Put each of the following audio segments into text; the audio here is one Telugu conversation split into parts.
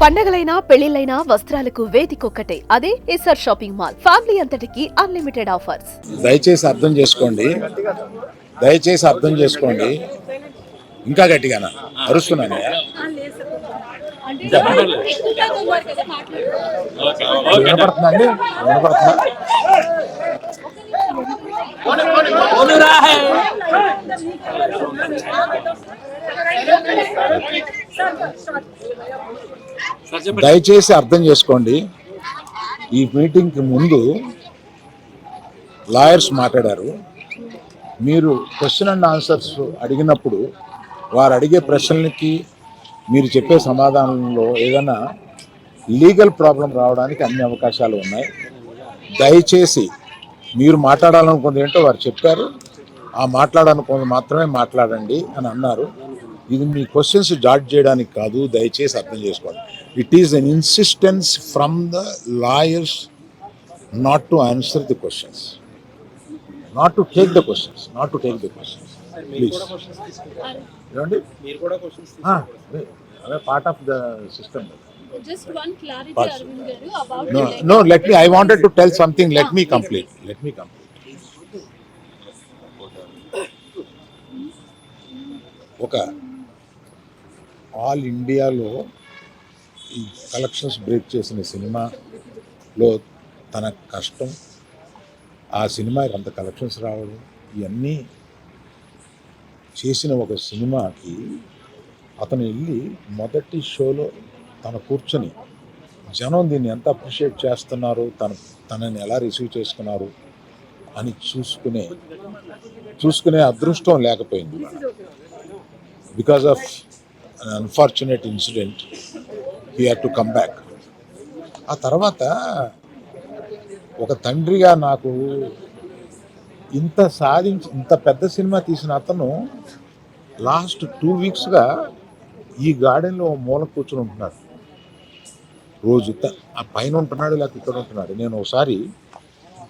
పండగలైనా పెళ్ళిళ్ళైనా వస్త్రాలకు వేదికొక్కటే. అదే S R shopping mall. Family అంతటికి అన్లిమిటెడ్ ఆఫర్స్. దయచేసి అర్థం చేసుకోండి. దయచేసి అర్థం చేసుకోండి. ఇంకా గట్టిగానా? అరుస్తున్నాను? వినపడుతుందండి? వినపడుతుందా? దయచేసి అర్థం చేసుకోండి. ఈ మీటింగ్కి ముందు లాయర్స్ మాట్లాడారు. మీరు క్వశ్చన్ అండ్ ఆన్సర్స్ అడిగినప్పుడు వారు అడిగే ప్రశ్నలకి మీరు చెప్పే సమాధానంలో ఏదైనా లీగల్ ప్రాబ్లం రావడానికి అన్ని అవకాశాలు ఉన్నాయి. దయచేసి మీరు మాట్లాడాలనుకుంది ఏంటో వారు చెప్పారు. ఆ మాట్లాడాలనుకుంది మాత్రమే మాట్లాడండి అని అన్నారు. ఇది మీ క్వశ్చన్స్ జాడ్ చేయడానికి కాదు. దయచేసి అర్థం చేసుకోండి. It is an insistence from the lawyers not to answer the questions not to take the questions not to take the questions please ఏమండి ఆ, అదే అదే part of the system Just one clarity, Parts. Arvind Garu, about no the leg- no let me I wanted to tell something let me complete let me complete ఒక ఆల్ ఇండియాలో ఈ కలెక్షన్స్ బ్రేక్ చేసిన సినిమాలో తన కష్టం ఆ సినిమాకి అంత కలెక్షన్స్ రావడం ఇవన్నీ చేసిన ఒక సినిమాకి అతను వెళ్ళి మొదటి షోలో తను కూర్చొని జనం దీన్ని ఎంత అప్రిషియేట్ చేస్తున్నారు తన తనని ఎలా రిసీవ్ చేసుకున్నారు అని చూసుకునే చూసుకునే అదృష్టం లేకపోయింది. Because of an unfortunate incident he had to come back ఆ తర్వాత ఒక తండ్రిగా నాకు ఇంత సాధించి ఇంత పెద్ద సినిమా తీసిన అతను లాస్ట్ టూ వీక్స్గా ఈ గార్డెన్లో మూల కూర్చుని ఉంటున్నాడు. రోజు ఆ పైన ఉంటున్నాడు లేకపోతే ఇక్కడ ఉంటున్నాడు. నేను ఒకసారి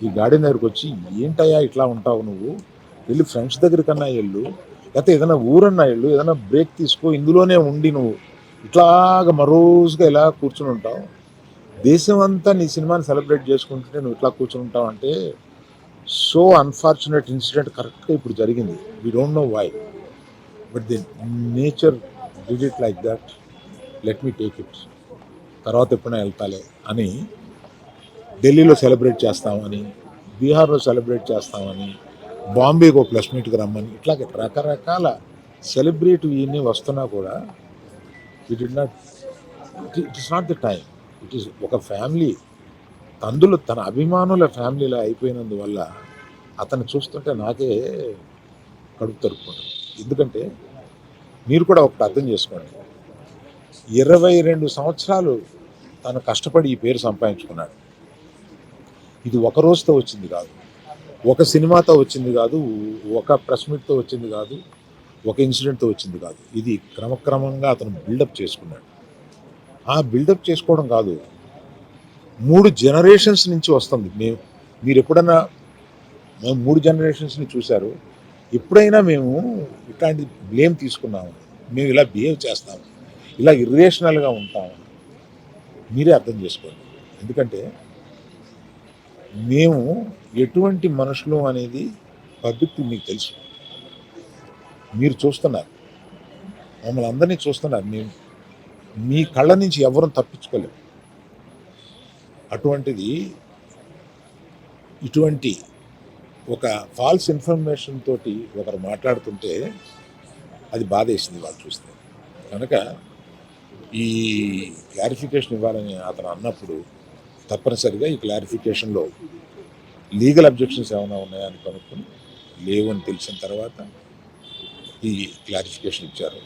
ఈ గార్డెన్ దగ్గరికి వచ్చి ఏంటయ్యా ఇట్లా ఉంటావు నువ్వు? వెళ్ళి ఫ్రెండ్స్ దగ్గరికన్నా వెళ్ళు. లేకపోతే ఏదైనా ఊరన్నా వెళ్ళు ఏదైనా బ్రేక్ తీసుకో ఇందులోనే ఉండి నువ్వు. ఇట్లాగ మరోజుగా ఇలా కూర్చుని ఉంటావు దేశం అంతా నీ సినిమాని సెలబ్రేట్ చేసుకుంటుంటే నువ్వు ఇట్లా కూర్చుని ఉంటావు అంటే సో అన్ఫార్చునేట్ ఇన్సిడెంట్ కరెక్ట్గా ఇప్పుడు జరిగింది. We don't know why but the nature did it like that let me take it తర్వాత ఎప్పుడైనా వెళ్తాలే అని ఢిల్లీలో సెలబ్రేట్ చేస్తామని బీహార్లో సెలబ్రేట్ చేస్తామని బాంబేకి ఒక ప్లస్ మీట్కి రమ్మని ఇట్లా రకరకాల సెలబ్రేట్ ఇవన్నీ వస్తున్నా కూడా it it not it is not the time it is ఒక ఫ్యామిలీ అందులో తన అభిమానుల ఫ్యామిలీలో అయిపోయినందువల్ల అతను చూస్తుంటే నాకే కడుపు తరుపుకుంటుంది ఎందుకంటే మీరు కూడా ఒకటి అర్థం చేసుకోండి. ఇరవై రెండు సంవత్సరాలు తను కష్టపడి ఈ పేరు సంపాదించుకున్నాడు. ఇది ఒక రోజుతో వచ్చింది కాదు. ఒక సినిమాతో వచ్చింది కాదు ఒక ప్రెస్ మీట్తో వచ్చింది కాదు. ఒక ఇన్సిడెంట్తో వచ్చింది కాదు. ఇది క్రమక్రమంగా అతను బిల్డప్ చేసుకున్నాడు. ఆ బిల్డప్ చేసుకోవడం కాదు. మూడు జనరేషన్స్ నుంచి వస్తుంది. మేము మీరు ఎప్పుడన్నా మేము మూడు జనరేషన్స్ని చూశారు. ఎప్పుడైనా మేము ఇట్లాంటి బ్లేమ్ తీసుకున్నాము. మేము ఇలా బిహేవ్ చేస్తాము. ఇలా ఇర్రేషనల్గా ఉంటాము. మీరే అర్థం చేసుకోండి. ఎందుకంటే మేము ఎటువంటి మనుషులు అనేది పబ్లిక్ మీకు తెలుసు. మీరు చూస్తున్నారు. మమ్మల్ని అందరినీ చూస్తున్నారు. మేము మీ కళ్ళ నుంచి ఎవరూ తప్పించుకోలేము అటువంటిది ఇటువంటి ఒక ఫాల్స్ ఇన్ఫర్మేషన్ తోటి ఒకరు మాట్లాడుతుంటే అది బాధేసింది వాళ్ళు చూస్తే. కనుక ఈ క్లారిఫికేషన్ ఇవ్వాలని అతను అన్నప్పుడు తప్పనిసరిగా ఈ క్లారిఫికేషన్లో లీగల్ అబ్జెక్షన్స్ ఏమైనా ఉన్నాయని కనుక్కొని లేవు అని తెలిసిన తర్వాత ఈ క్లారిఫికేషన్ ఇచ్చారు.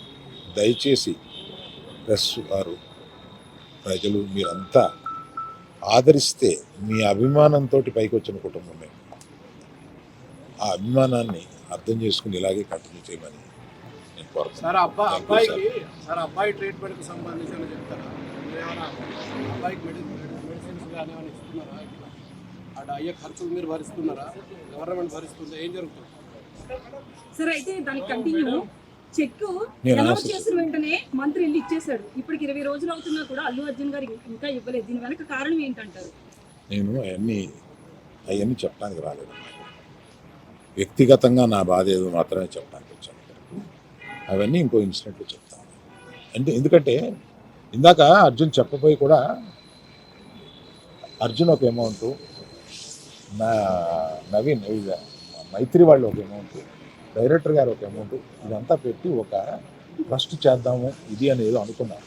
దయచేసి ప్రెస్ వారు ప్రజలు మీరంతా ఆదరిస్తే మీ అభిమానంతో పైకి వచ్చిన కుటుంబం మేము ఆ అభిమానాన్ని అర్థం చేసుకుని ఇలాగే కంటిన్యూ చేయమని నేను కోరుతున్నాను. అయ్యే ఖర్చులు మీరు భరిస్తున్నారా? గవర్నమెంట్ భరిస్తుందా? ఏం జరుగుతుంది? సార్ అయితే దానికి కంటిన్యూ చెక్. చేసిన వెంటనే మంత్రి వెళ్ళి ఇచ్చేసాడు ఇప్పటికి ఇరవై రోజులు అవుతున్నా కూడా అల్లు అర్జున్ గారు ఇంకా ఇవ్వలేదు. దీని వెనక కారణం ఏంటంటారు? నేను అవన్నీ అవన్నీ చెప్పడానికి రాలేదు. వ్యక్తిగతంగా నా బాధ ఏదో మాత్రమే చెప్పడానికి వచ్చాను. అవన్నీ ఇంకో ఇన్సిడెంట్లో చెప్తాను. అంటే ఎందుకంటే ఇందాక అర్జున్ చెప్పబోయి కూడా అర్జున్ ఒక అమౌంట్ నా నవీన్ మైత్రి వాళ్ళు ఒక అమౌంట్ డైరెక్టర్ గారు ఒక అమౌంట్ ఇదంతా పెట్టి ఒక ట్రస్ట్ చేద్దాము ఇది అనేది అనుకున్నాను.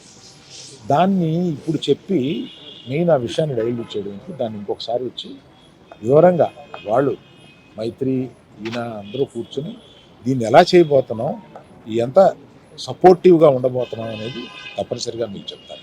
దాన్ని ఇప్పుడు చెప్పి నేను ఆ విషయాన్ని డైల్యూట్ చేయడానికి దాన్ని ఇంకొకసారి వచ్చి వివరంగా వాళ్ళు మైత్రి ఈయన అందరూ కూర్చొని దీన్ని ఎలా చేయబోతున్నాం ఎంత సపోర్టివ్గా ఉండబోతున్నాం అనేది తప్పనిసరిగా మీకు చెప్తాను.